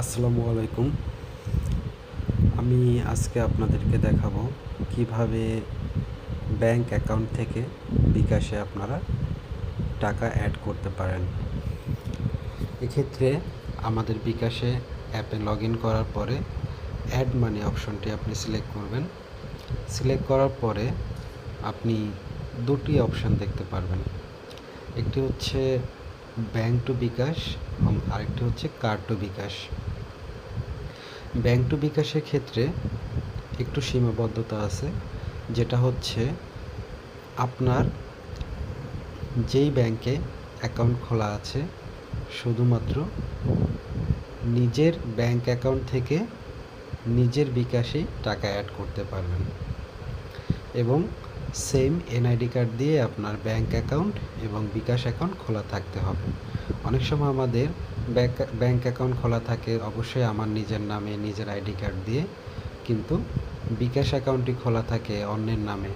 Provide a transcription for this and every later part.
আসসালামু আলাইকুম। আমি আজকে আপনাদেরকে দেখাবো কীভাবে ব্যাংক অ্যাকাউন্ট থেকে বিকাশে আপনারা টাকা অ্যাড করতে পারেন। এক্ষেত্রে আমাদের বিকাশে অ্যাপে লগ করার পরে অ্যাড মানি অপশনটি আপনি সিলেক্ট করবেন। সিলেক্ট করার পরে আপনি দুটি অপশন দেখতে পারবেন। একটি হচ্ছে ব্যাংক টু বিকাশ আরেকটি হচ্ছে card to bKash. Bank to বিকাশের ক্ষেত্রে একটু সীমাবদ্ধতা আছে, যেটা হচ্ছে আপনার যেই ব্যাংকে অ্যাকাউন্ট খোলা আছে, শুধুমাত্র নিজের ব্যাংক অ্যাকাউন্ট থেকে নিজের বিকাশে টাকা অ্যাড করতে পারবেন। এবং সেম এনআইডি কার্ড দিয়ে আপনার ব্যাংক অ্যাকাউন্ট এবং বিকাশ অ্যাকাউন্ট খোলা থাকতে হবে। অনেক সময় আমাদের ব্যাংক ব্যাংক অ্যাকাউন্ট খোলা থাকে, অবশ্যই আমার নিজের নামে, নিজের আইডি কার্ড দিয়ে। কিন্তু বিকাশ অ্যাকাউন্টটি খোলা থাকে অন্যের নামে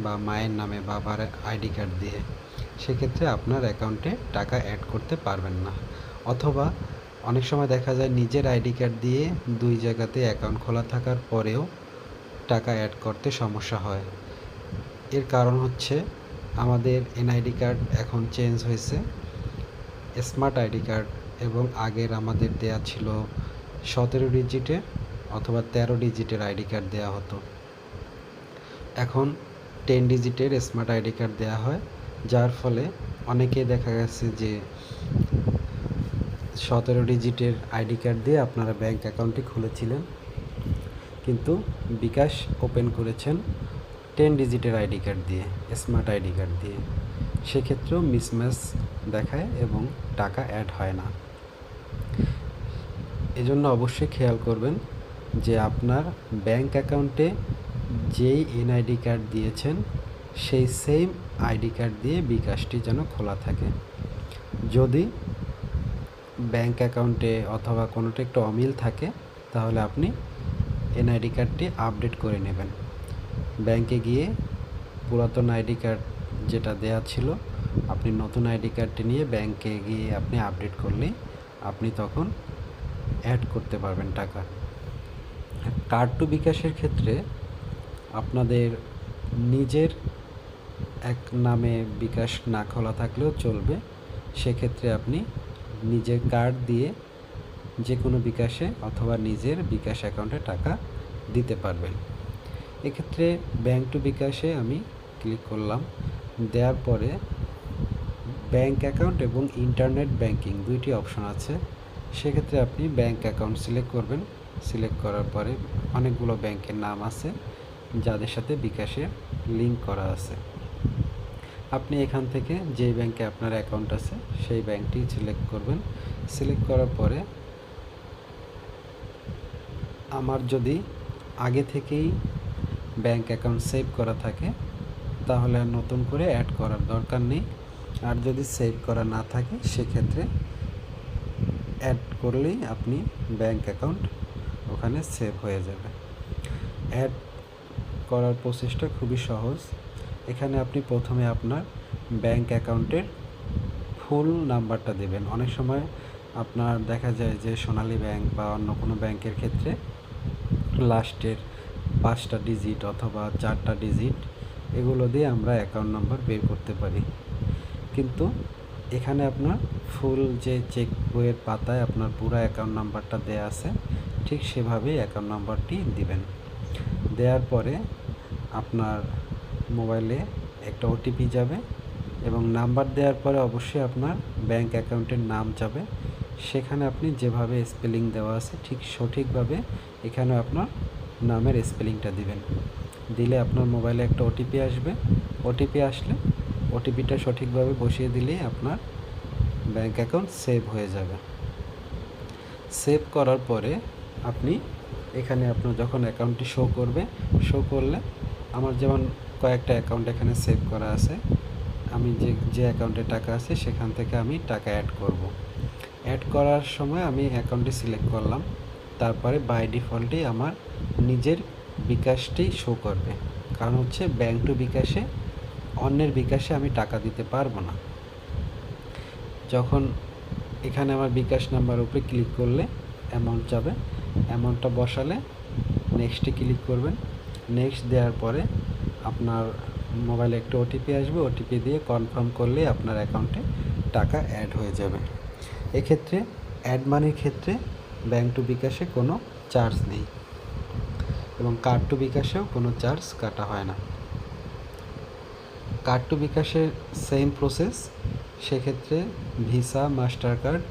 বা মায়ের নামে, বাবার আইডি কার্ড দিয়ে। সেক্ষেত্রে আপনার অ্যাকাউন্টে টাকা অ্যাড করতে পারবেন না। অথবা অনেক সময় দেখা যায় নিজের আইডি কার্ড দিয়ে দুই জায়গাতে অ্যাকাউন্ট খোলা থাকার পরেও টাকা অ্যাড করতে সমস্যা হয়। এর কারণ হচ্ছে আমাদের এনআইডি কার্ড এখন চেঞ্জ হয়েছে, স্মার্ট আইডি কার্ড এবং আগের আমাদের দেয়া ছিল সতেরো ডিজিটের অথবা তেরো ডিজিটের আইডি কার্ড দেওয়া হতো। এখন টেন ডিজিটের স্মার্ট আইডি কার্ড দেওয়া হয়, যার ফলে অনেকে দেখা গেছে যে সতেরো ডিজিটের আইডি কার্ড দিয়ে আপনারা ব্যাংক অ্যাকাউন্টটি খুলেছিলেন, কিন্তু বিকাশ ওপেন করেছেন। টেন ডিজিটের আইডি কার্ড দিয়ে স্মার্ট আইডি কার্ড দিয়ে, সেক্ষেত্রেও মিসম্যাচ দেখায় এবং টাকা অ্যাড হয় না। এজন্য অবশ্যই খেয়াল করবেন যে আপনার ব্যাংক অ্যাকাউন্টে যেই এনআইডি কার্ড দিয়েছেন, সেই সেম আইডি কার্ড দিয়ে বিকাশটি যেন খোলা থাকে। যদি ব্যাংক অ্যাকাউন্টে অথবা কোনোটা একটু অমিল থাকে, তাহলে আপনি এনআইডি কার্ডটি আপডেট করে নেবেন। ব্যাংকে গিয়ে পুরাতন আইডি কার্ড যেটা দেয়া ছিল, আপনি নতুন আইডি কার্ডটি নিয়ে ব্যাংকে গিয়ে আপনি আপডেট করলেই আপনি তখন অ্যাড করতে পারবেন টাকা। কার্ড টু বিকাশের ক্ষেত্রে আপনাদের নিজের এক নামে বিকাশ না খোলা থাকলেও চলবে। সেক্ষেত্রে আপনি নিজের কার্ড দিয়ে যে কোনো বিকাশে অথবা নিজের বিকাশ অ্যাকাউন্টে টাকা দিতে পারবেন। এক্ষেত্রে ব্যাংক টু বিকাশে আমি ক্লিক করলাম। দেওয়ার পরে ব্যাংক অ্যাকাউন্ট এবং ইন্টারনেট ব্যাংকিং দুইটি অপশন আছে। সেক্ষেত্রে আপনি ব্যাংক অ্যাকাউন্ট সিলেক্ট করবেন। সিলেক্ট করার পরে অনেকগুলো ব্যাংকের নাম আছে, যাদের সাথে বিকাশে লিঙ্ক করা আছে। আপনি এখান থেকে যে ব্যাংকে আপনার অ্যাকাউন্ট আছে, সেই ব্যাংকটি সিলেক্ট করবেন। সিলেক্ট করার পরে আমার যদি আগে থেকেই ব্যাংক অ্যাকাউন্ট সেভ করা থাকে, তাহলে আর নতুন করে অ্যাড করার দরকার নেই। আর যদি সেভ করা না থাকে, সেক্ষেত্রে অ্যাড করলেই আপনি ব্যাংক অ্যাকাউন্ট ওখানে সেভ হয়ে যাবে। অ্যাড করার প্রসেসটা খুবই সহজ। এখানে আপনি প্রথমে আপনার ব্যাংক অ্যাকাউন্টের ফুল নাম্বারটা দেবেন। অনেক সময় আপনার দেখা যায় যে সোনালী ব্যাংক বা অন্য কোনো ব্যাংকের ক্ষেত্রে লাস্টের পাঁচটা ডিজিট অথবা চারটা ডিজিট এগুলো দিয়ে আমরা অ্যাকাউন্ট নাম্বার বের করতে পারি। কিন্তু এখানে আপনার ফুল যে চেক বইয়ের পাতায় আপনার পুরো অ্যাকাউন্ট নাম্বারটা দেয়া আছে, ঠিক সেভাবেই অ্যাকাউন্ট নাম্বারটি দিবেন। দেওয়ার পরে আপনার মোবাইলে একটা ওটিপি যাবে এবং নাম্বার দেওয়ার পরে অবশ্যই আপনার ব্যাংক অ্যাকাউন্টের নাম যাবে। সেখানে আপনি যেভাবে স্পেলিং দেওয়া আছে, ঠিক সঠিকভাবে এখানে আপনার নামের স্পেলিংটা দিবেন। দিলে আপনার মোবাইলে একটা ওটিপি আসবে। ওটিপি আসলে ওটিপিটা সঠিকভাবে বসিয়ে দিলেই আপনার ব্যাংক অ্যাকাউন্ট সেভ হয়ে যাবে। সেভ করার পরে আপনি এখানে আপনার যখন অ্যাকাউন্টটি শো করবে, শো করলে আমার যেমন কয়েকটা অ্যাকাউন্ট এখানে সেভ করা আছে, আমি যে যে অ্যাকাউন্টে টাকা আছে সেখান থেকে আমি টাকা অ্যাড করব। অ্যাড করার সময় আমি অ্যাকাউন্টটি সিলেক্ট করলাম। তারপরে বাই ডিফল্টেই আমার নিজের বিকাশটি শো করবে। কারণ হচ্ছে ব্যাংক টু বিকাশে, অন্যের বিকাশে আমি টাকা দিতে পারব না। যখন এখানে আমার বিকাশ নাম্বার উপরে ক্লিক করলে অ্যামাউন্ট যাবে। অ্যামাউন্টটা বসালে নেক্সটে ক্লিক করবেন। নেক্সট দেওয়ার পরে আপনার মোবাইলে একটা ওটিপি আসবে। ওটিপি দিয়ে কনফার্ম করলে আপনার অ্যাকাউন্টে টাকা অ্যাড হয়ে যাবে। এক্ষেত্রে অ্যাড মানির ক্ষেত্রে ব্যাংক টু বিকাশে কোনো চার্জ নেই এবং কার্ড টু বিকাশেও কোনো চার্জ কাটা হয় না। কার্ড টু বিকাশের সেম প্রসেস সেক্ষেত্রে Visa Master card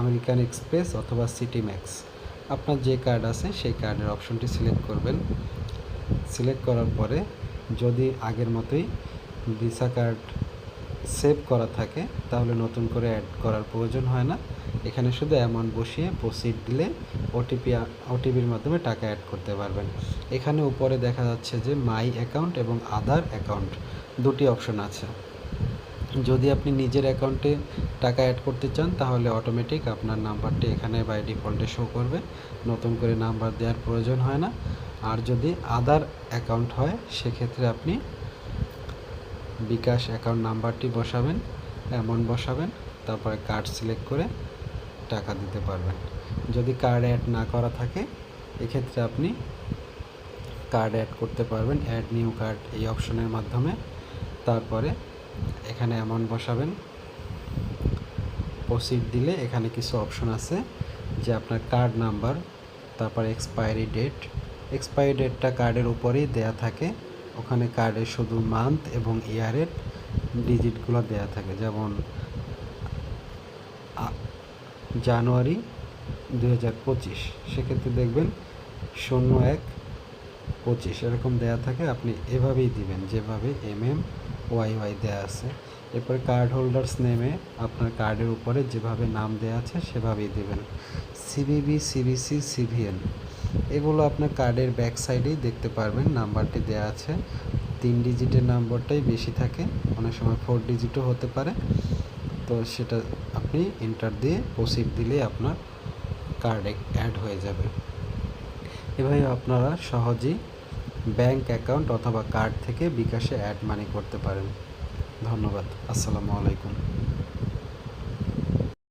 American Express অথবা সিটি ম্যাক্স আপনার যে কার্ড আছে সেই কার্ডের অপশনটি সিলেক্ট করবেন। সিলেক্ট করার পরে যদি আগের মতোই ভিসা কার্ড সেভ করা থাকে, তাহলে নতুন করে অ্যাড করার প্রয়োজন হয় না। এখানে শুধু অ্যামাউন্ট বসিয়ে প্রসিড দিলে ওটিপি ওটিপির মাধ্যমে টাকা অ্যাড করতে পারবেন। এখানে উপরে দেখা যাচ্ছে যে মাই অ্যাকাউন্ট এবং আদার অ্যাকাউন্ট দুটি অপশন আছে। যদি আপনি নিজের অ্যাকাউন্টে টাকা অ্যাড করতে চান, তাহলে অটোমেটিক আপনার নাম্বারটি এখানে বাই ডিফল্টে শো করবে। নতুন করে নাম্বার দেওয়ার প্রয়োজন হয় না। আর যদি আদার অ্যাকাউন্ট হয়, সেক্ষেত্রে আপনি বিকাশ অ্যাকাউন্ট নাম্বারটি বসাবেন অ্যামাউন্ট বসাবেন, তারপরে কার্ড সিলেক্ট করে টাকা দিতে পারবেন। যদি কার্ড অ্যাড না করা থাকে, এক্ষেত্রে আপনি কার্ড অ্যাড করতে পারবেন অ্যাড নিউ কার্ড এই অপশনের মাধ্যমে। তারপরে এখানে অ্যামাউন্ট বসাবেন প্রসিড দিলে এখানে কিছু অপশন আছে যে আপনার কার্ড নাম্বার তারপর এক্সপায়ারি ডেট এক্সপায়ারি ডেটটা কার্ডের উপরেই দেয়া থাকে। ওখানে কার্ডে শুধু মান্থ এবং ইয়ারের ডিজিটগুলো দেয়া থাকে। যেমন জানুয়ারি দুই হাজার পঁচিশ। সেক্ষেত্রে দেখবেন শূন্য এক পঁচিশ, এরকম দেয়া থাকে, আপনি এভাবেই দিবেন, যেভাবে এম এম ওয়াই ওয়াই দেওয়া আছে। এরপরে কার্ড হোল্ডার্স নেমে আপনার কার্ডের উপরে যেভাবে নাম দেয়া আছে, সেভাবেই দেবেন। সিবিবি সিবিসি সিভিএন এগুলো আপনার কার্ডের ব্যাক সাইডেই দেখতে পারবেন, নাম্বারটি দেয়া আছে। তিন ডিজিটের নাম্বারটাই বেশি থাকে, অনেক সময় ফোর ডিজিটও হতে পারে। তো সেটা আপনি এন্টার দিয়ে প্রসিড দিলে আপনার কার্ড অ্যাড হয়ে যাবে। এভাবে আপনারা সহজেই ব্যাংক অ্যাকাউন্ট অথবা কার্ড থেকে বিকাশে অ্যাড মানি করতে পারেন। ধন্যবাদ। আসসালামু আলাইকুম।